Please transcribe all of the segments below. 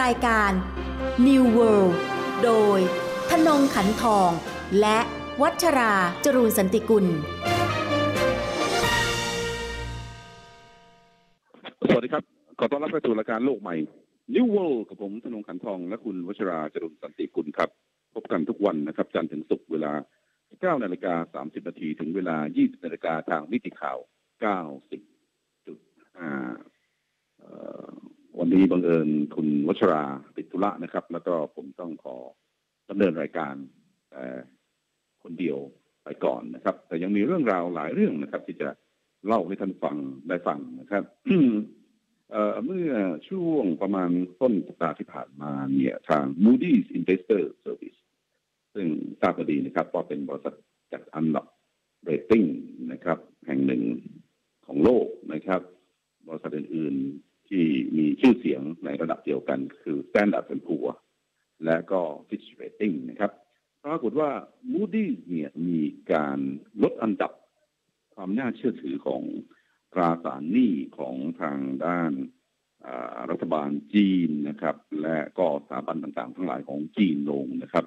รายการ New World โดยธนงขันทอง และวัชราจรูนสันติกุล สวัสดีครับ ขอต้อนรับเข้าสู่รายการโลกใหม่ New World กับผมธนงขันทอง และคุณวัชราจรุนสันติกุลครับ พบกันทุกวันนะครับ จันทร์ถึงศุกร์เวลา 9 นาฬิกา 30 นาทีถึงเวลา 20 นาฬิกาทางนิติข่าว 90จุด วันนี้บังเอิญคุณวัชราติดธุระนะครับ แล้วก็ผมต้องขอดำเนินรายการแต่คนเดียวไปก่อนนะครับ แต่ยังมีเรื่องราวหลายเรื่องนะครับ ที่จะเล่าให้ท่านฟังได้ฟังนะครับเมื่อช่วงประมาณต้นสัปดาห์ที่ผ่านมาเนี่ยทาง Moody's Investor Service ซึ่งทราบดีนะครับว่าเป็นบริษัทจัดอันดับเรตติ้งนะครับ แห่งหนึ่งของโลกนะครับ บริษัทอื่นๆ ที่มีชื่อเสียงในระดับเดียวกัน คือ Standard poor และก็ Fitch Rating นะครับ ปรากฏว่า Moody's เนี่ยมีการลดอันดับความน่าเชื่อถือของตราสารหนี้ของทางด้านรัฐบาลจีนนะครับ และก็สถาบันต่างๆ ทั้งหลายของจีนลงนะครับ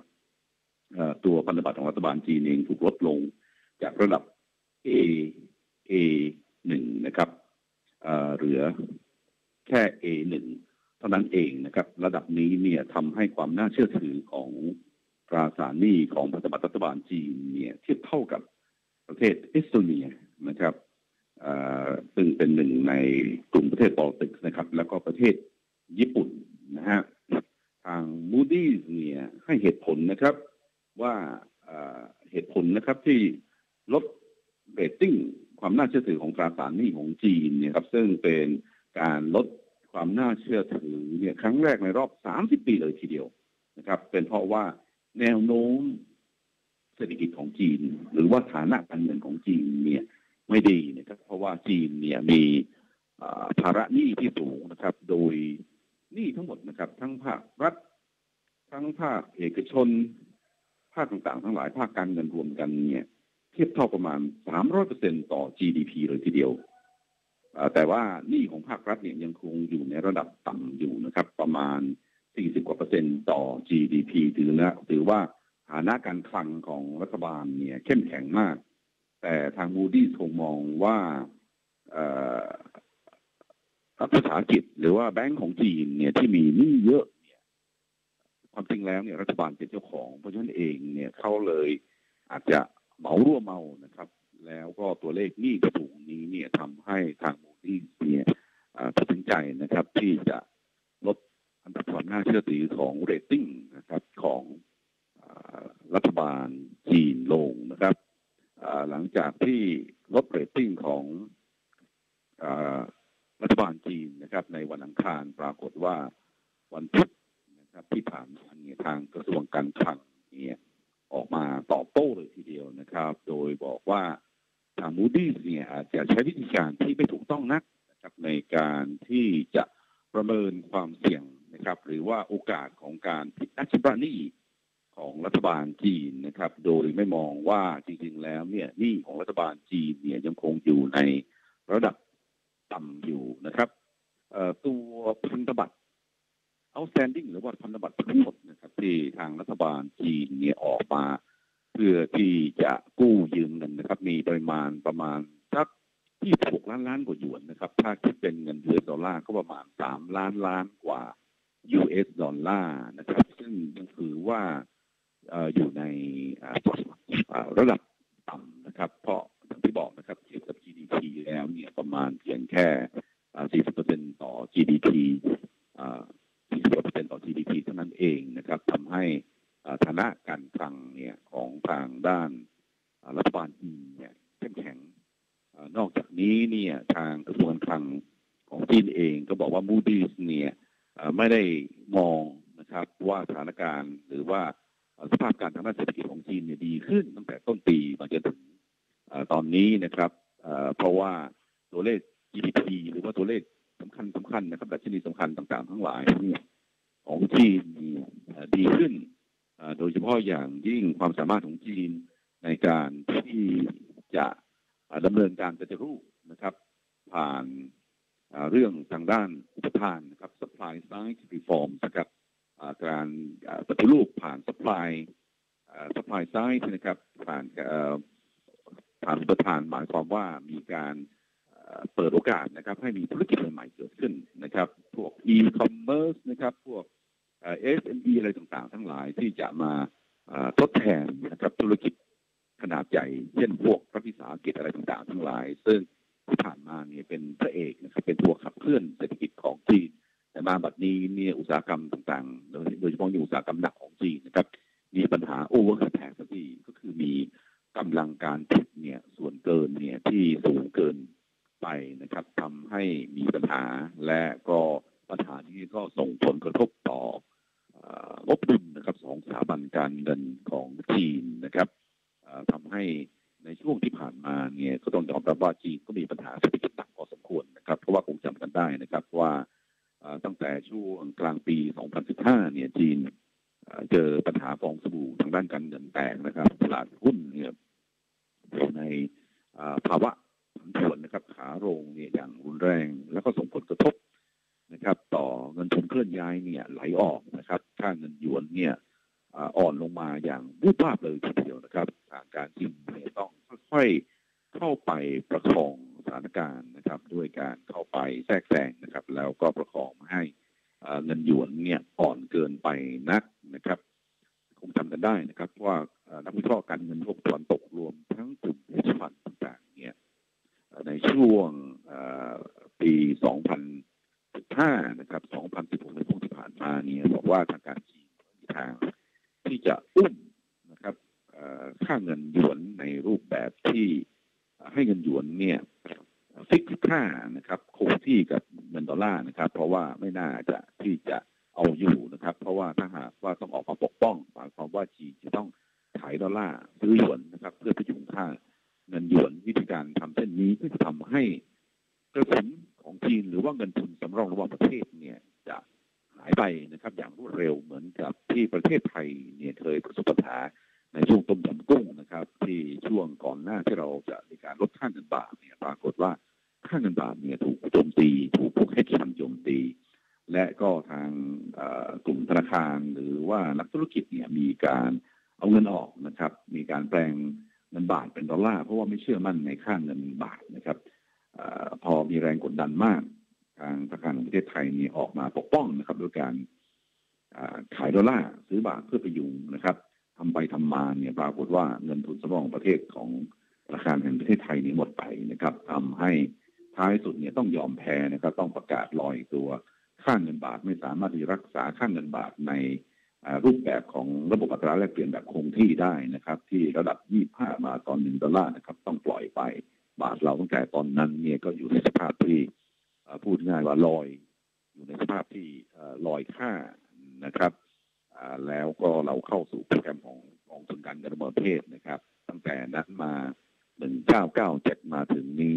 ตัวพันธบัตรของรัฐบาลจีนเองถูกลดลงจากระดับ A A หนึ่งนะครับเหลือ แค่ A หนึ่งเท่านั้นเองนะครับ ระดับนี้เนี่ยทำให้ความน่าเชื่อถือของตราสารหนี้ของพันธบัตรรัฐบาลจีนเนี่ยเทียบเท่ากับประเทศเอสโตเนียนะครับซึ่งเป็นหนึ่งในกลุ่มประเทศบอลติกนะครับ แล้วก็ประเทศญี่ปุ่นนะฮะทาง Moody's เนี่ยให้เหตุผลนะครับว่าเหตุผลนะครับที่ลดเรตติ้งความน่าเชื่อถือของตราสารหนี้ของจีนเนี่ยครับซึ่งเป็น การลดความน่าเชื่อถือเนี่ยครั้งแรกในรอบ 30 ปีเลยทีเดียวนะครับ เป็นเพราะว่าแนวโน้มเศรษฐกิจของจีน หรือว่าฐานะการเงินของจีนเนี่ยไม่ดีนะครับ เพราะว่าจีนเนี่ยมีภาระหนี้ที่สูงนะครับ โดยหนี้ทั้งหมดนะครับ ทั้งภาครัฐ ทั้งภาคเอกชน ภาคต่างๆ ทั้งหลายภาคการเงินรวมกันเนี่ย เทียบเท่าประมาณ 300%ต่อ GDP เลยทีเดียว แต่ว่าหนี้ของภาครัฐเนี่ยยังคงอยู่ในระดับต่ำอยู่นะครับ ประมาณ 40 กว่าเปอร์เซ็นต์ต่อ GDP ถือนะถือว่าฐานะการคลังของรัฐบาลเนี่ยเข้มแข็งมาก แต่ทางมูดี้คงมองว่ารัฐวิสาหกิจหรือว่าแบงก์ของจีนเนี่ยที่มีหนี้เยอะเนี่ยความจริงแล้วเนี่ยรัฐบาลเป็นเจ้าของ เพราะฉะนั้นเองเนี่ยเขาเลยอาจจะเหมาร่วมเมานะครับ แล้วก็ตัวเลขหนี้กระถูงนี้เนี่ยทำให้ทางมูดี้เนี่ยตัดสินใจนะครับที่จะลดอันดับความน่าเชื่อถือของเรตติ้งนะครับของรัฐบาลจีนลงนะครับหลังจากที่ลดเรตติ้งของรัฐบาลจีนนะครับ ในวันอังคารปรากฏว่าวันพุธนะครับ ที่ผ่านมาเนี่ยทางกระทรวงการคลังเนี่ยออกมาตอบโต้เลยทีเดียวนะครับ โดยบอกว่า มูดี้เนี่ยอาจจะใช้วิธีการที่ไม่ถูกต้องนักนะครับในการที่จะประเมินความเสี่ยงนะครับ หรือว่าโอกาสของการผิดนัดชำระหนี้ของรัฐบาลจีนนะครับ โดยไม่มองว่าจริงๆแล้วเนี่ยหนี้ของรัฐบาลจีนเนี่ยยังคงอยู่ในระดับต่ำอยู่นะครับตัวพันธบัตร outstanding หรือว่าพันธบัตรทั้งหมดนะครับที่ทางรัฐบาลจีนเนี่ยออกมา เพื่อที่จะกู้ยืมเงินนะครับ มีปริมาณประมาณสักที่หกล้านล้านกว่าหยวนนะครับ ถ้าคิดเป็นเงินเดือนดอลลาร์ก็ประมาณสามล้านล้านกว่า US ดอลลาร์นะครับ ซึ่งยังถือว่าอยู่ในระดับต่ำนะครับ เพราะอย่างที่บอกนะครับเทียบกับ GDP แล้วเนี่ยประมาณเพียงแค่ 40%ต่อ GDP 40%ต่อ GDP เท่านั้นเองนะครับทำให้ ฐานะการคลังเนี่ยของทางด้านรัฐบาลจีนเนี่ยเข้มแข็งนอกจากนี้เนี่ยทางกระทรวงการคลังของจีนเองก็บอกว่า Moody's เนี่ยไม่ได้มองนะครับว่าสถานการณ์หรือว่าสภาพการทางด้านเศรษฐกิจของจีนเนี่ยดีขึ้นตั้งแต่ต้นปีมาจนถึงตอนนี้นะครับเพราะว่าตัวเลข GDP หรือว่าตัวเลขสำคัญสำคัญนะครับดัชนีสำคัญต่างๆ ทั้งหลายเนี่ยของจีนดีขึ้น โดยเฉพาะอย่างยิ่งความสามารถของจีนในการที่จะดำเนินการปฏิรูปนะครับ ผ่านเรื่องทางด้านอุปทานนะครับ supply side reform นะครับการปฏิรูปผ่าน supply supply side นะครับผ่านผ่านอุปทานหมายความว่ามีการเอ่อเปิดโอกาสนะครับ ให้มีธุรกิจใหม่ๆเกิดขึ้นนะครับ พวก e-commerce นะครับ พวก เอ่อ SME อะไรต่างๆ ทั้งหลายที่จะมาทดแทนนะครับธุรกิจขนาดใหญ่ เช่นพวกรัฐวิสาหกิจอะไรต่างๆ ทั้งหลาย ซึ่งที่ผ่านมาเนี่ยเป็นพระเอกนะครับเป็นตัวขับเคลื่อนเศรษฐกิจของจีน แต่มาบัดนี้เนี่ยอุตสาหกรรมต่างๆ โดยเฉพาะในอุตสาหกรรมหนักของจีนนะครับมีปัญหา over capacity ก็คือมีกำลังการผลิตเนี่ยส่วนเกินเนี่ยที่สูงเกินไปนะครับทำให้มีปัญหาและก็ปัญหานี้ก็ส่งผลกระทบต่อ งบดุลนะครับของสถาบันการเงินของจีนนะครับเอ่อทำให้ในช่วงที่ผ่านมาเนี่ยก็ต้องยอมรับว่าจีนก็มีปัญหาเศรษฐกิจหนักพอสมควรนะครับ เพราะว่าคงจำกันได้นะครับว่าตั้งแต่ช่วงกลางปี 2015 เนี่ยจีนเจอปัญหาฟองสบู่ทางด้านการเงินแตกนะครับตลาดหุ้นเนี่ยอยู่ในภาวะผันผวนนะครับขาลงเนี่ยอย่างรุนแรง แล้วก็ส่งผลกระทบ นะครับต่อเงินทุนเคลื่อนย้ายเนี่ยไหลออกนะครับค่าเงินหยวนเนี่ยอ่อนลงมาอย่างวูบวาบเลยทีเดียวนะครับทางการจีนต้องค่อยๆเข้าไปประคองสถานการณ์นะครับ ด้วยการเข้าไปแทรกแซงนะครับ แล้วก็ประคองม่ให้เงินหยวนเนี่ยอ่อนเกินไปนักนะครับ คงจำกันได้นะครับ ว่านักวิเคราะห์การเงินโลกตะวันตกรวมทั้งกลุ่ม hedge fund ต่างๆเนี่ยในช่วงเอ่อปี 2015 นะครับ 2016 ในช่วงที่ผ่านมาเนี่ยบอกว่าทางการจีนมีทางที่จะอุ้มนะครับเอ่อค่าเงินหยวนในรูปแบบที่ให้เงินหยวนเนี่ยฟิกค่านะครับคงที่กับเงินดอลลาร์นะครับ เพราะว่าไม่น่าจะที่จะเอาอยู่นะครับ เพราะว่าถ้าหากว่าต้องออกมาปกป้องหมายความว่าจีนจะต้องขายดอลลาร์ซื้อหยวนนะครับ เพื่อพยุงค่าเงินหยวนวิธีการทำเช่นนี้ก็จะทำให้กระสุน ของจีนหรือว่าเงินทุนสำรองระหว่างประเทศเนี่ยจะหายไปนะครับ อย่างรวดเร็วเหมือนกับที่ประเทศไทยเนี่ยเคยประสบปัญหาในช่วงต้มยำกุ้งนะครับ ที่ช่วงก่อนหน้าที่เราจะมีการลดค่าเงินบาทเนี่ยปรากฏว่าค่าเงินบาทเนี่ยถูกโจมตี ถูกพวกเฮดฟันโจมตี และก็ทางกลุ่มธนาคารหรือว่านักธุรกิจเนี่ยมีการเอาเงินออกนะครับ มีการแปลงเงินบาทเป็นดอลลาร์เพราะว่าไม่เชื่อมั่นในค่าเงินบาทนะครับ อพอมีแรงกดดันมาก ทางธนาคารแห่งประเทศไทยนี่ออกมาปกป้องนะครับด้วยการขายดอลลาร์ซื้อบาทเพื่อไปยุงนะครับทำไปทำมาเนี่ยปรากฏว่าเงินทุนสำรองประเทศของธนาคารแห่งประเทศไทยนี่หมดไปนะครับทำให้ท้ายสุดเนี่ยต้องยอมแพ้นะครับ ต้องประกาศลอยตัวค่าเงินบาทไม่สามารถที่รักษาค่าเงินบาทในรูปแบบของระบบอัตราแลกเปลี่ยนแบบคงที่ได้นะครับ ที่ระดับ 25บาทต่อหนึ่งดอลลาร์นะครับ ต้องปล่อยไป บาทเราตั้งแต่ตอนนั้นเนี่ยก็อยู่ในสภาพที่พูดง่ายว่าลอย อยู่ในสภาพที่ลอยค่านะครับแล้วก็เราเข้าสู่โปรแกรมของของส่วนการเงินระหว่างประเทศนะครับ ตั้งแต่นั้นมา 1997 มาถึงนี้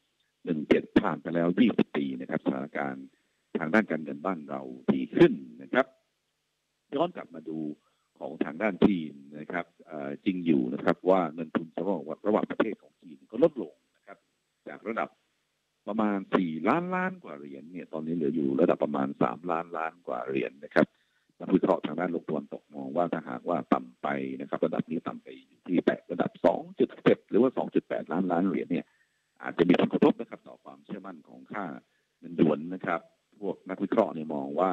2017 ผ่านไปแล้ว 20 ปีนะครับสถานการณ์ทางด้านการเงินบ้านเราดีขึ้นนะครับ ย้อนกลับมาดู ของทางด้านจีนนะครับจริงอยู่นะครับ ว่าเงินทุนระหว่างระหว่างประเทศของจีนก็ลดลงนะครับ จากระดับประมาณ 4 ล้านล้านกว่าเหรียญเนี่ยตอนนี้เหลืออยู่ระดับประมาณ 3 ล้านล้านกว่าเหรียญนะครับนักวิเคราะห์ทางด้านโลกตะวันตกมองว่าถ้าหากว่าต่ำไปนะครับ ระดับนี้ต่ำไปอยู่ที่แตะระดับ 2.7 หรือว่า 2.8 ล้านล้านเหรียญเนี่ยอาจจะมีผลกระทบนะครับ ต่อความเชื่อมั่นของค่าเงินหยวนนะครับ พวกนักวิเคราะห์เนี่ยมองว่า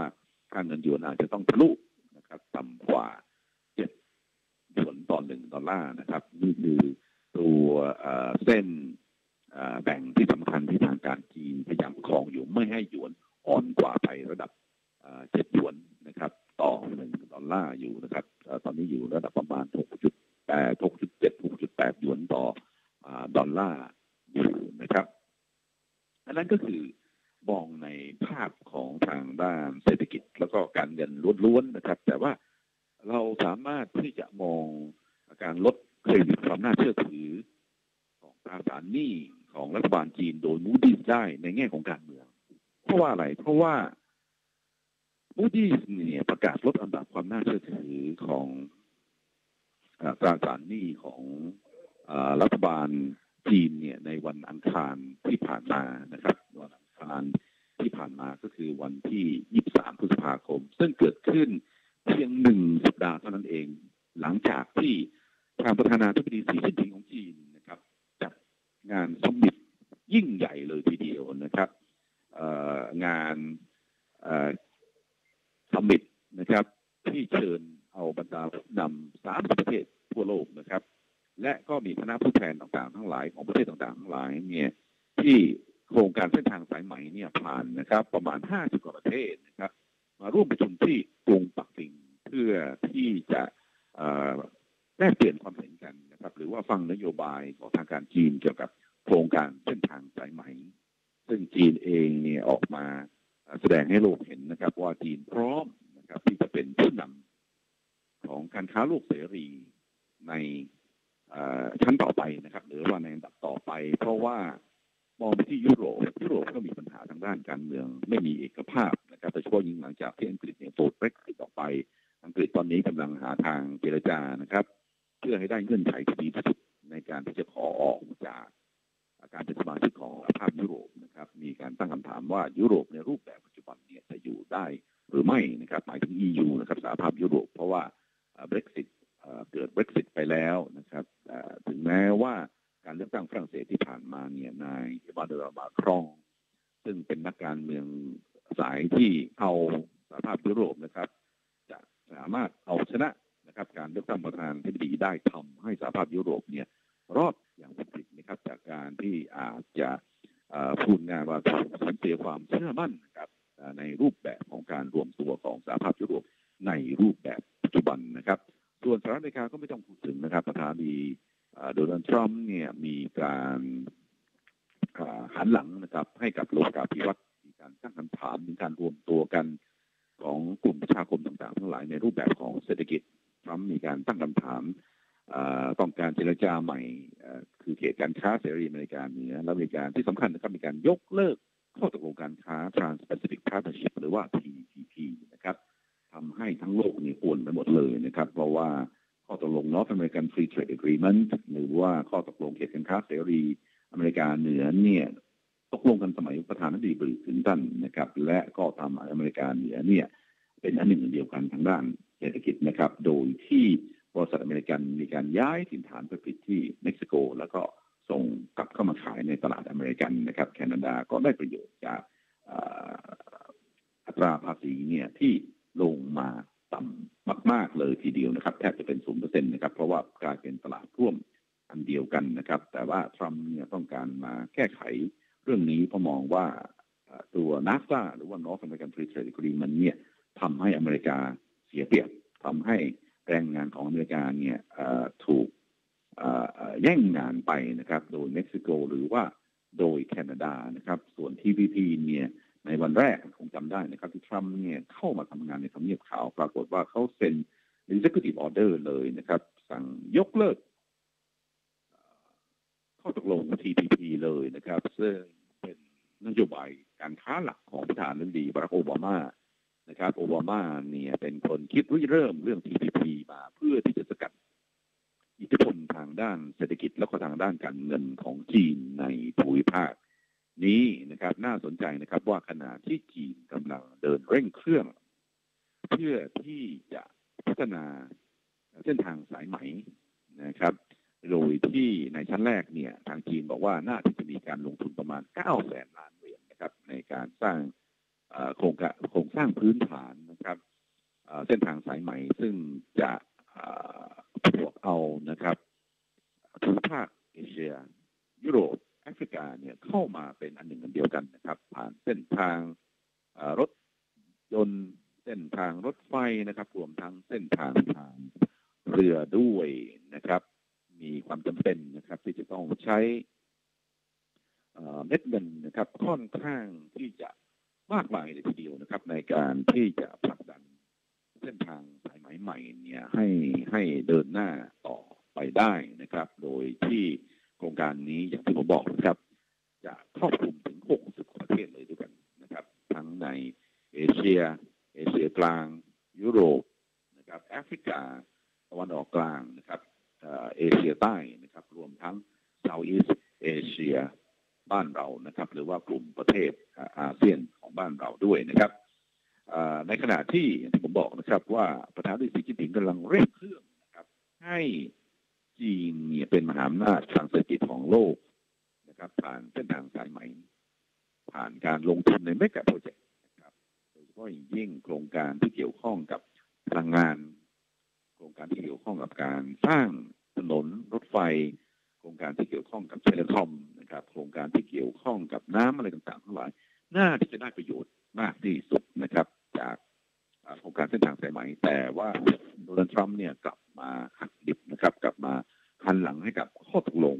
ค่าเงินหยวนอาจจะต้องทะลุนะครับ ต่ำกว่า 7 หยวนต่อหนึ่งดอลลาร์นะครับ นี่คือตัวเอ่อเส้นเอ่อแบ่งที่สำคัญที่ทางการจีนพยายามประคองอยู่ไม่ให้หยวนอ่อนกว่าไประดับเอ่อ7หยวนนะครับ ต่อหนึ่งดอลลาร์อยู่นะครับเอ่อตอนนี้อยู่ระดับประมาณ 6.8 6.7 6.8หยวนต่ออ่าดอลลาร์อยู่นะครับ อันนั้นก็คือมองในภาพของทางด้านเศรษฐกิจแล้วก็การเงินล้วนๆนะครับ แต่ว่าเราสามารถที่จะมองการลดเครดิตความน่าเชื่อถือ ของตราสารหนี้ของรัฐบาลจีน โดยมูดี้ได้ในแง่ของการเมือง เพราะว่าอะไร เพราะว่ามูดี้เนี่ยประกาศลดอันดับความน่าเชื่อถือของตราสารหนี้ของอรัฐบาลจีนเนี่ยในวันอังคารที่ผ่านมานะครับ วันอังคารที่ผ่านมาก็คือวันที่ 23 พฤษภาคม ซึ่งเกิดขึ้นเพียงหนึ่งสัปดาห์เท่านั้นเอง หลังจากที่ทางประธานาธิบดีสีจิ้นผิงของจีนนะครับ จัดงานสมิต ยิ่งใหญ่เลยทีเดียวนะครับงานสมิตนะครับ ที่เชิญเอาบรรดาผู้นำสามประเทศทั่วโลกนะครับ และก็มีคณะผู้แทนต่างๆ ทั้งหลายของประเทศต่างๆ ทั้งหลายเนี่ยที่โครงการเส้นทางสายไหมเนี่ยผ่านนะครับ ประมาณ50กว่าประเทศนะครับ มาร่วมประชุมที่กรุงปักกิ่งเพื่อที่จะแลกเปลี่ยนความเห็นกันนะครับ หรือว่าฟังนโยบายของทางการจีนเกี่ยวกับโครงการเส้นทางสายไหม ซึ่งจีนเองเนี่ยออกมาแสดง ให้โลกเห็นนะครับ ว่าจีนพร้อมนะครับที่จะเป็นผู้นำของการค้าโลกเสรี ว่าเบรกซิตเกิดเบรกซิตไปแล้วนะครับถึงแม้ว่าการเลือกตั้งฝรั่งเศสที่ผ่านมาเนี่ยนายมานูเอลมาครอง ซึ่งเป็นนักการเมืองสายที่เอาสหภาพยุโรปนะครับ จะสามารถเอาชนะนะครับ การเลือกตั้งประธานาธิบดีได้ทำให้สหภาพยุโรปเนี่ย รอดอย่างวิกฤตนะครับ จากการที่อาจจะพูดง่ายว่าถูกสูญเสียความเชื่อมั่นนะครับในรูปแบบของการรวมตัวของสหภาพยุโรปในรูปแบบ ปัจจุบันนะครับ ส่วนสหรัฐอเมริกาก็ไม่ต้องพูดถึงนะครับ ประธานดีโดนัลด์ทรัมป์เนี่ยมีการหันหลังนะครับ ให้กับโลกาภิวัตน์มีการตั้งคำถามถึงการรวมตัวกันของกลุ่มประชาคมต่างๆ ทั้งหลายในรูปแบบของเศรษฐกิจทรัมป์มีการตั้งคำถามต่อต้องการเจรจาใหม่คือเขตการค้าเสรีอเมริกาเหนือและมีการที่สำคัญนะครับมีการยกเลิกข้อตกลงการค้า Trans-Pacific Partnership หรือว่า t ทำให้ทั้งโลกนี่ป่วนไปหมดเลยนะครับ เพราะว่าข้อตกลง North American Free Trade Agreement หรือว่าข้อตกลงเขตการค้าเสรีอเมริกาเหนือเนี่ยตกลงกันสมัยประธานาธิบดีบิลคลินตันนะครับ และก็ทำให้อเมริกาเหนือเนี่ย เป็นอันหนึ่งอันเดียวกันทางด้านเศรษฐกิจนะครับ โดยที่บริษัทอเมริกันมีการย้ายถิ่นฐานไปผลิตที่เม็กซิโก แล้วก็ส่งกลับเข้ามาขายในตลาดอเมริกันนะครับ แคนาดาก็ได้ประโยชน์จากอัตราภาษีเนี่ยที่ ลงมาต่ำมาก ๆเลยทีเดียวนะครับ แทบจะเป็นศูนย์เปอร์เซ็นต์นะครับ เพราะว่ากลายเป็นตลาดร่วมอันเดียวกันนะครับ แต่ว่าทรัมป์เนี่ยต้องการมาแก้ไขเรื่องนี้เพราะมองว่าตัวนัส a หรือว่า North American Free Trade Agreement เนี่ยทำให้อเมริกาเสียเปรียบทำให้แรงงานของอเมริกาเนี่ยถูกแย่งงานไปนะครับ โดยเม็กซิโกหรือว่าโดยแคนาดานะครับ ส่วน TPP เนี่ย ในวันแรกคงจำได้นะครับ ที่ทรัมป์เนี่ยเข้ามาทำงานในทำเนียบขาว ปรากฏว่าเขาเซ็น Executive Order เลยนะครับ สั่งยกเลิกเข้อตกลง TPP เลยนะครับ ซึ่งเป็นนโยบายการค้าหลักของประธานาธิบดีบารักโอบามานะครับโอบามาเนี่ยเป็นคนคิดริเริ่มเรื่อง TPP มาเพื่อที่จะสกัดอิทธิพลทางด้านเศรษฐกิจแล้วก็ทางด้านการเงินของจีนในภูมิภาค นี้นะครับน่าสนใจนะครับว่าขณะที่จีนกำลังเดินเร่งเครื่อง เพื่อที่จะพัฒนาเส้นทางสายไหมนะครับ โดยที่ในชั้นแรกเนี่ยทางจีนบอกว่าน่าที่จะมีการลงทุนประมาณ 9 แสนล้านเหรียญนะครับ ในการสร้างโครงการโครงสร้างพื้นฐานนะครับเส้นทางสายไหมซึ่งจะเอ่อบวกเอานะครับภูมิภาคเอเชีย ยุโรป แอฟริกาเนี่ยเข้ามาเป็นอันหนึ่งอันเดียวกันนะครับ ผ่านเส้นทางรถยนต์เส้นทางรถไฟนะครับ รวมทั้งเส้นทางทางเรือด้วยนะครับ มีความจำเป็นนะครับ ที่จะต้องใช้เอ่อเม็ดเงินนะครับ ค่อนข้างที่จะมากมายเลยทีเดียวนะครับ ในการที่จะผลักดันเส้นทางสายไหมใหม่เนี่ยให้ให้เดินหน้าต่อไปได้นะครับ โดยที่ โครงการนี้อย่างที่ผมบอกนะครับ จะครอบคลุมถึง 60 ประเทศเลยด้วยกันนะครับ ทั้งในเอเชีย เอเชียกลาง ยุโรปนะครับแอฟริกาตะวันออกกลางนะครับเอเชียใต้นะครับ รวมทั้งเซาท์อีสเอเชียบ้านเรานะครับ หรือว่ากลุ่มประเทศอาเซียนของบ้านเราด้วยนะครับในขณะที่ที่ผมบอกนะครับ ว่าประธานาธิบดีสีจิ้นผิงกำลังเร่งเครื่องนะครับ ให้ จีนเนี่ยเป็นมหาอำนาจทางเศรษฐกิจของโลกนะครับ ผ่านเส้นทางสายไหม ผ่านการลงทุนในเมกะโปรเจกต์นะครับโดยเฉพาะอย่างยิ่งโครงการที่เกี่ยวข้องกับพลังงาน โครงการที่เกี่ยวข้องกับการสร้างถนนรถไฟ โครงการที่เกี่ยวข้องกับเทเลคอมนะครับ โครงการที่เกี่ยวข้องกับน้ำอะไรต่างๆทั้งหลายน่าที่จะได้ประโยชน์มากที่สุดนะครับ จากโครงการเส้นทางสายไหม แต่ว่าโดนัลด์ทรัมป์เนี่ยกลับมาหักดิบนะครับ กลับมาหันหลังให้กับข้อตกลง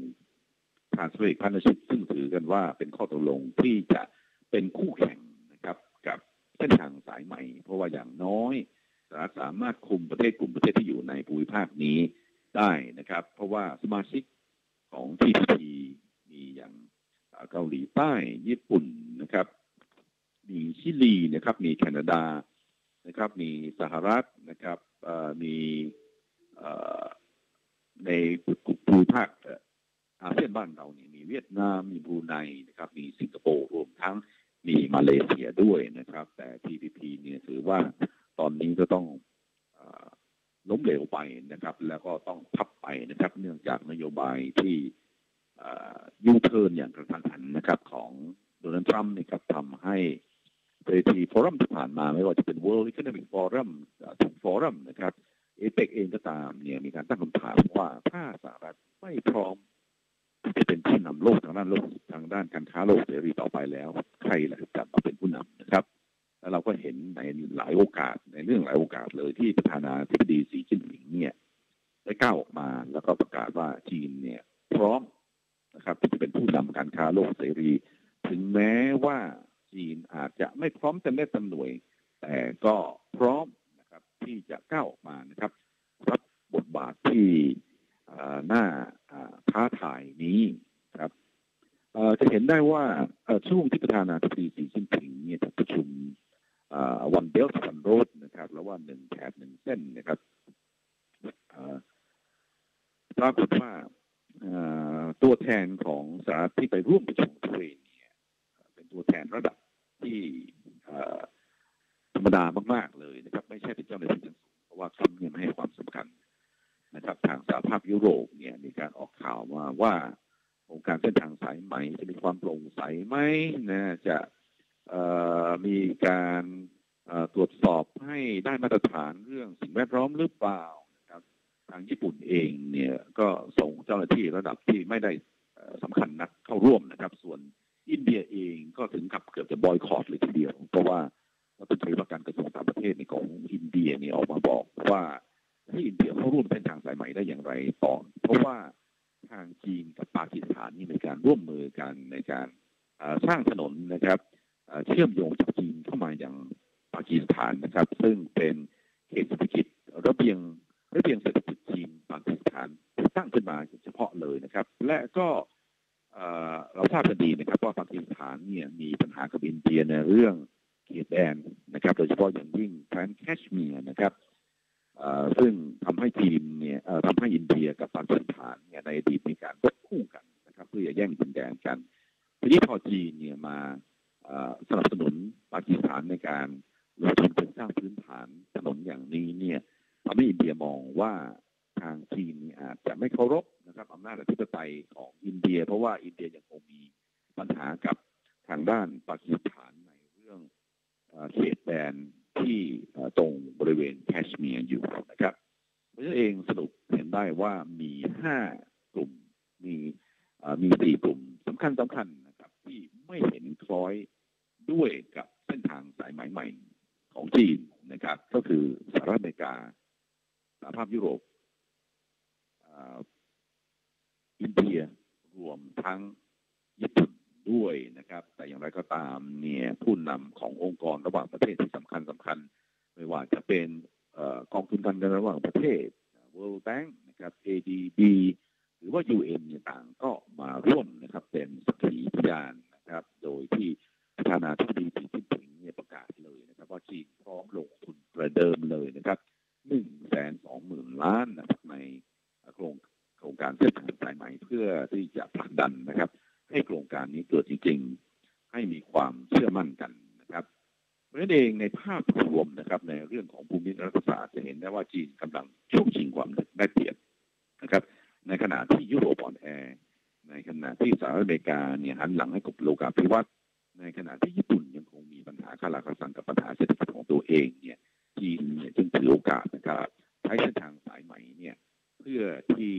Trans-Pacific Partnership ซึ่งถือกันว่าเป็นข้อตกลงที่จะเป็นคู่แข่งนะครับกับเส้นทางสายใหม่ เพราะว่าอย่างน้อยสหรัฐสามารถคุมประเทศกลุ่มประเทศที่อยู่ในภูมิภาคนี้ได้นะครับ เพราะว่าสมาชิกของ TPP มีอย่างเกาหลีใต้ญี่ปุ่นนะครับ มีชิลีนะครับ มีแคนาดานะครับ มีสหรัฐนะครับมีเอ่อในกลุ่มภูมิภาคเอ่ออาเซียนบ้านเราเนี่ยมีเวียดนาม มี บรูไนนะครับ มีสิงคโปร์รวมทั้งมีมาเลเซียด้วยนะครับ แต่ TPP เนี่ยถือว่าตอนนี้ก็ต้องอล้มเหลวไปนะครับ แล้วก็ต้องพับไปนะครับ เนื่องจากนโยบายที่ยูเทิร์นอย่างกระทันหันนะครับ ของโดนัลด์ทรัมป์นะครับทำให้เวทีฟอรัมที่ผ่านมาไม่ว่าจะเป็น World Economic Forum ทุกฟอรัมนะครับเอเปกเองก็ตามเนี่ยมีการตั้งคำถามว่าถ้าสหรัฐไม่พร้อม จะเป็นผู้นำโลกทางด้านโลกทางด้านการค้าโลกเสรีต่อไปแล้ว ใครล่ะจะมาเป็นผู้นำนะครับ แล้วเราก็เห็นในหลายโอกาสในเรื่องหลายโอกาสเลยที่ประธานาธิบดีสีจิ้นผิงเนี่ยได้ก้าวออกมาแล้วก็ประกาศว่าจีนเนี่ย พร้อมนะครับที่จะเป็นผู้นำการค้าโลกเสรี ถึงแม้ว่าจีนอาจจะไม่พร้อมเต็มเม็ดเต็มหน่วย แต่ก็พร้อมนะครับที่จะก้าวออกมานะครับ รับบทบาทที่อ่อหน้า อ่าท้าทายนี้ครับจะเห็นได้ว่าช่วงที่ประธานาธิบดีสีจิ้นผิงเนี่ยประชุมวันเบลต์วันโรดนะครับ แล้วว่าหนึ่งแถบหนึ่งเส้นนะครับปรากฏว่าตัวแทนของสหรัฐที่ไปร่วมประชุมทเรนเนี่ยเป็นตัวแทนระดับที่ธรรมดามาก ๆ เลยนะครับ ไม่ใช่เป็นเจ้าหน้าที่ชั้นสูงเพราะว่าทรัมป์เนี่ยไม่ให้ความสำคัญ นะครับทางสหภาพยุโรปเนี่ยมีการออกข่าวมาว่าโครงการเส้นทางสายไหมจะมีความโปร่งใสไหมนะจะมีการตรวจสอบให้ได้มาตรฐานเรื่องสิ่งแวดล้อมหรือเปล่านะครับทางญี่ปุ่นเองเนี่ยก็ส่งเจ้าหน้าที่ระดับที่ไม่ได้เอ่อสำคัญนักเข้าร่วมนะครับ ส่วนอินเดียเองก็ถึงกับเกือบจะบอยคอรดเลยทีเดียว เพราะว่ารัฐมนตรีว่าการกระทรวงต่างประเทศในของอินเดียเนี่ยออกมาบอกว่า ที่อินเดียเข้าร่วมเส้นทางสายใหม่ได้อย่างไรต่อ เพราะว่าทางจีนกับปากีสถานนี่มีการร่วมมือกันในการสร้างถนนนะครับเชื่อมโยงจากจีนเข้ามาอย่างปากีสถานนะครับ ซึ่งเป็นเขตเศรษฐกิจระเบียงระเบียงเศรษฐกิจจีนปากีสถานตั้งขึ้นมาเฉพาะเลยนะครับ และก็เราทราบกันดีนะครับว่าปากีสถานเนี่ยมีปัญหากับอินเดียในเรื่องเขตแดนนะครับ โดยเฉพาะอย่างยิ่งแคว้นแคชเมียร์นะครับ ซึ่งทำให้จีนเนี่ยทำให้อินเดียกับปากีสถานเนี่ยในอดีตมีการรบคู่กันนะครับ เพื่อจะแย่งดินแดนกัน ทีนี้พอจีนเนี่ยมาสนับสนุนปากีสถานในการลงทุนโครงสร้างพื้นฐานถนนอย่างนี้เนี่ยทำให้อินเดียมองว่าทางจีนอาจจะไม่เคารพนะครับอำนาจอธิปไตยของอินเดีย เพราะว่าอินเดียยังคงมีปัญหากับทางด้านปากีสถานในเรื่องเอ่อเขตแดน ที่ตรงบริเวณแคชเมียร์อยู่นะครับเพราะฉะนั้นเองสรุปเห็นได้ว่ามีห้ากลุ่มมีมีสี่กลุ่มสำคัญสำคัญนะครับที่ไม่เห็นคล้อยด้วยกับเส้นทางสายไหมใหม่ของจีนนะครับ ก็คือสหรัฐอเมริกาสหภาพยุโรปอ่ออินเดียรวมทั้งญี่ปุ่น ด้วยนะครับ แต่อย่างไรก็ตามเนี่ยผู้นำขององค์กรระหว่างประเทศที่สำคัญสำคัญ ไม่ว่าจะเป็นกองทุนการเงินระหว่างประเทศ World Bank นะครับ ADB หรือว่า UN เนี่ยต่างก็มาร่วมนะครับเป็นสักขีพยานนะครับ โดยที่ประธานาธิบดีสีจิ้นผิงเนี่ยประกาศเลยนะครับ ว่าจีนพร้อมลงทุนประเดิมเลยนะครับหนึ่งแสนสองหมื่นล้านนะครับในโครงโครงการเส้นทางสายไหม่เพื่อที่จะผลักดันนะครับ ให้โครงการนี้เกิดจริง ๆ ให้มีความเชื่อมั่นกันนะครับเองในภาพรวมนะครับ ในเรื่องของภูมิรัฐศาสตร์จะเห็นได้ว่าจีนกำลังช่วงชิงความได้เปรียบนะครับ ในขณะที่ยุโรปอ่อนแอ ในขณะที่สหรัฐอเมริกาเนี่ยหันหลังให้กับโลกาภิวัตน์ในขณะที่ญี่ปุ่นยังคงมีปัญหาคาราคาซังกับปัญหาเศรษฐกิจของตัวเองเนี่ยจีนเนี่ยจึงถือโอกาสนะครับใช้เส้นทางสายใหม่เนี่ยเพื่อที่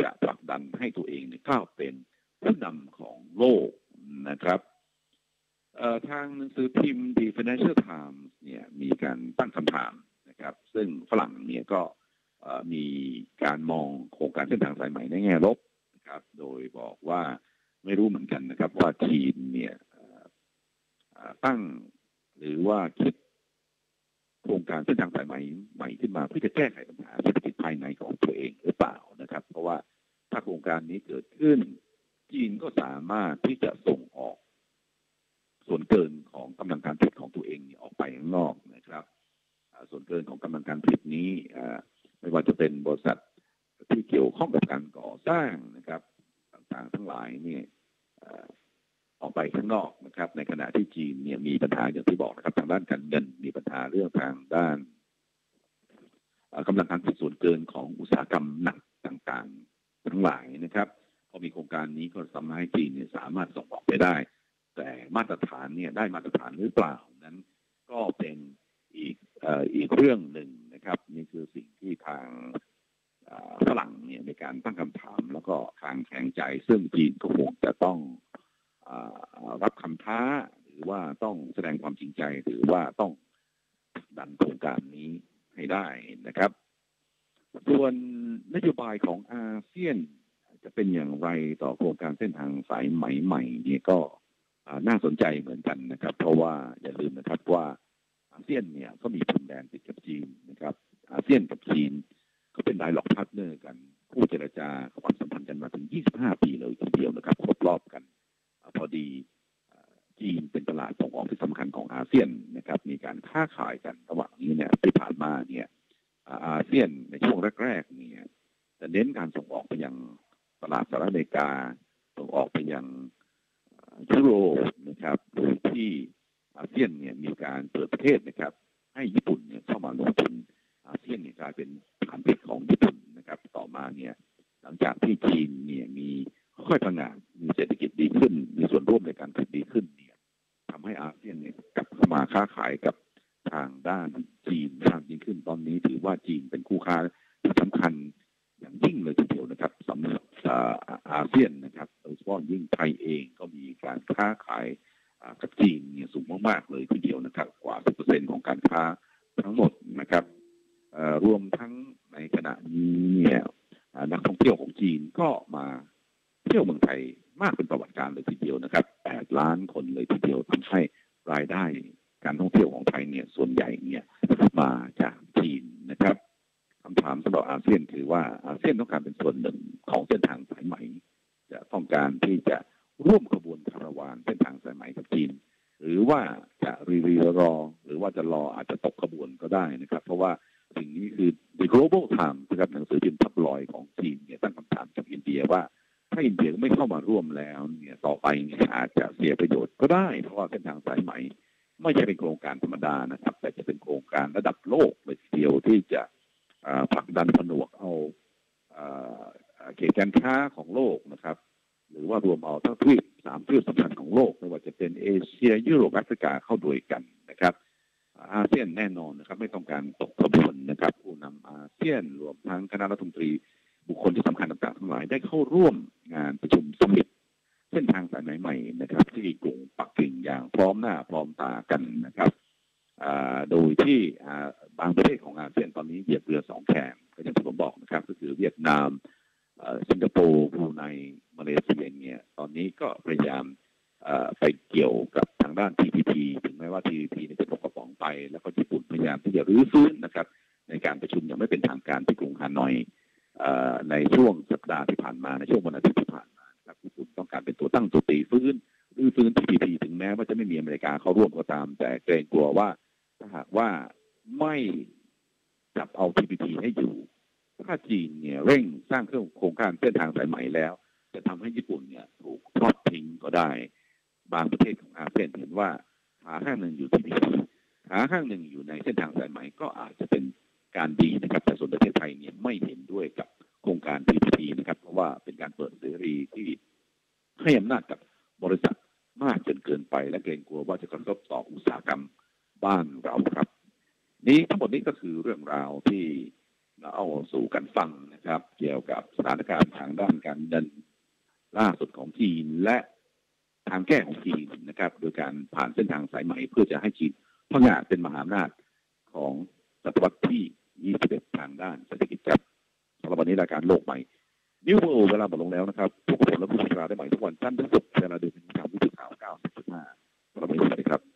จะผลักดันให้ตัวเองเนี่ยก้าวเป็นผู้นำ โลกนะครับทางหนังสือพิมพ์ The Financial Times เนี่ยมีการตั้งคำถามนะครับ ซึ่งฝรั่งเนี่ยก็มีการมองโครงการเส้นทางสายใหม่ในแง่ลบนะครับ โดยบอกว่าไม่รู้เหมือนกันนะครับ ว่าจีนเนี่ยตั้งหรือว่าคิดโครงการเส้นทางสายใหม่ใหม่ขึ้นมาเพื่อจะแก้ไขปัญหาเศรษฐกิจภายในของตัวเองหรือเปล่านะครับ เพราะว่าถ้าโครงการนี้เกิดขึ้น จีนก็สามารถที่จะส่งออก ส่วนเกินของกำลังการผลิตของตัวเองออกไปข้างนอกนะครับ ส่วนเกินของกำลังการผลิตนี้ไม่ว่าจะเป็นบริษัทที่เกี่ยวข้องกับการก่อสร้างนะครับ ต่างๆทั้งหลายนี่ออกไปข้างนอกนะครับ ในขณะที่จีนเนี่ยมีปัญหาอย่างที่บอกนะครับ ทางด้านการเงินมีปัญหาเรื่องทางด้านกำลังการผลิตส่วนเกินของอุตสาหกรรมหนักต่างๆ ทั้งหลายนะครับ อมีโครงการนี้ก็สามารถให้จีนเนี่ยสามารถส่งออกไปได้ แต่มาตรฐานเนี่ยได้มาตรฐานหรือเปล่านั้นก็เป็นอีกอีกเรื่องหนึ่งนะครับ นี่คือสิ่งที่ทางฝรั่งเนี่ยในการตั้งคำถามแล้วก็ทางแข็งใจ ซึ่งจีนก็คงจะต้องรับคำท้า หรือว่าต้องแสดงความจริงใจหรือว่าต้องดันโครงการนี้ให้ได้นะครับ ส่วนนโยบายของอาเซียน จะเป็นอย่างไรต่อโครงการเส้นทางสายไหมใหม่นี่ก็น่าสนใจเหมือนกันนะครับ เพราะว่าอย่าลืมนะครับว่าอาเซียนเนี่ยก็มีพรมแดนติดกับจีนนะครับ อาเซียนกับจีนก็เป็นไดล็อกพาร์ทเนอร์กันผู้เจรจาความสัมพันธ์กันมาถึง 25 ปีเลยทีเดียวนะครับครบรอบกัน พอดีจีนเป็นตลาดส่งออกที่สำคัญของอาเซียนนะครับ มีการค้าขายกันระหว่างนี้เนี่ยที่ผ่านมาเนี่ยอาเซียนในช่วงแรกๆเนี่ยจะเน้นการส่งออกไปยัง ตลาดสหรัฐอเมริกาส่งออกไปยังยุโรปนะครับโดยที่อาเซียนเนี่ยมีการเปิดประเทศนะครับ ให้ญี่ปุ่นเนี่ยเข้ามาลงทุนอาเซียนเนี่ยกลายเป็นฐานผลิตของญี่ปุ่นนะครับ ต่อมาเนี่ยหลังจากที่จีนเนี่ยมีค่อยพังงานมีเศรษฐกิจดีขึ้น มีส่วนร่วมในการผลิตดีขึ้นเนี่ยทำให้อาเซียนเนี่ยกลับเข้ามาค้าขายกับทางด้านจีนมากยิ่งขึ้นตอนนี้ถือว่าจีนเป็นคู่ค้าที่สำคัญอย่างยิ่งเลยทีเดียว อาเซียนนะครับโดยเฉพาะยิ่งไทยเองก็มีการค้าขายกับจีนเนี่ยสูงมากๆเลยทีเดียวนะครับ กว่า 10%ของการค้าทั้งหมดนะครับรวมทั้งในขณะนี้เนี่ยนักท่องเที่ยวของจีนก็มาเที่ยวเมืองไทยมากเป็นประวัติการเลยทีเดียวนะครับ 8 ล้านคนเลยทีเดียวทำให้รายได้การท่องเที่ยวของไทยเนี่ยส่วนใหญ่เนี่ยมาจากจีนนะครับ คำถามสำหรับอาเซียนคือว่าอาเซียนต้องการเป็นส่วนหนึ่งของเส้นทางสายไหม จะต้องการที่จะร่วมขบวนคาราวานเส้นทางสายไหมกับจีน หรือว่าจะรีรีรอ หรือว่าจะรออาจจะตกขบวนก็ได้นะครับ เพราะว่าสิ่งนี้คือ The Global time นะครับหนังสือพิมพ์ทับลอยของจีนเนี่ยตั้งคำถามกับอินเดียว่า ถ้าอินเดียไม่เข้ามาร่วมแล้วเนี่ยต่อไปเนี่ยอาจจะเสียประโยชน์ก็ได้ เพราะว่าเส้นทางสายไหม ไม่ใช่เป็นโครงการธรรมดานะครับ แต่จะเป็นโครงการระดับโลกเลยทีเดียวที่จะ ผลักดันผนวกเอาเขตการค้าของโลกนะครับ หรือว่ารวมเอาทั้งทวีปสามทวีปสำคัญของโลกไม่ว่าจะเป็นเอเชียยุโรปแอฟริกาเข้าด้วยกันนะครับ อาเซียนแน่นอนนะครับ ไม่ต้องการตกขบวนนะครับ ผู้นำอาเซียนรวมทั้งคณะรัฐมนตรีบุคคลที่สำคัญต่างๆทั้งหลายได้เข้าร่วมงานประชุมสมิตเส้นทางสายใหม่ๆนะครับ ที่กรุงปักกิ่งอย่างพร้อมหน้าพร้อมตากันนะครับ โดยที่บางประเทศของอาเซียนตอนนี้เหยียบเรือสองแคมก็อย่างที่ผมบอกนะครับ ก็คือเวียดนามสิงคโปร์บรูไนมาเลเซียเนี่ยตอนนี้ก็พยายามไปเกี่ยวกับทางด้าน TPP ถึงแม้ว่า TPP จะตกกระป๋องไป แล้วก็ญี่ปุ่นพยายามที่จะรื้อฟื้นนะครับ ในการประชุมย่างไม่เป็นทางการที่กรุงฮานอยในช่วงสัปดาห์ที่ผ่านมาในช่วงวันอาทิตย์ที่ผ่านมาครับญี่ปุ่นต้องการเป็นตัวตั้งตัวตีฟื้นรื้อฟื้น TPP ถึงแม้ว่าจะไม่มีอเมริกาเข้าร่วมก็ตาม แต่เกรงกลัวว่า หากว่าไม่จับเอา TPP ให้อยู่ ถ้าจีนเนี่ยเร่งสร้างเครื่องโครงการเส้นทางสายใหม่แล้ว จะทำให้ญี่ปุ่นเนี่ยถูกทอดทิ้งก็ได้ บางประเทศของอาเซียนเห็นว่าหาแค่หนึ่งอยู่ที่ TPP ขาข้างหนึ่งอยู่ในเส้นทางสายไหม่ก็อาจจะเป็นการดีนะครับ แต่ส่วนประเทศไทยเนี่ยไม่เห็นด้วยกับโครงการ PPP นะครับ เพราะว่าเป็นการเปิดเสรีที่ให้อำนาจกับบริษัทมากจนเกินไปและเกรงกลัวว่าจะกระทบต่ออุตสาหกรรม บ้านเราครับ นี้ทั้งหมดนี้ก็คือเรื่องราวที่เราเอาสู่กันฟังนะครับ เกี่ยวกับสถานการณ์ทางด้านการเงินล่าสุดของจีนและทางแก้ของจีนนะครับ โดยการผ่านเส้นทางสายไหมเพื่อจะให้จีนพังงาเป็นมหาอำนาจของศตวรรษที่ 21 ทางด้านเศรษฐกิจครับสำหรับวันนี้รายการโลกใหม่นิวโวเวลาหมดลงแล้วนะครับพวกผมและผู้ชมได้ใหม่ทุกวันจันทร์ถึงศุกร์เวลาเดินทางวิทยุข่าว9.5สำหรับวันนี้สวัสดีครับ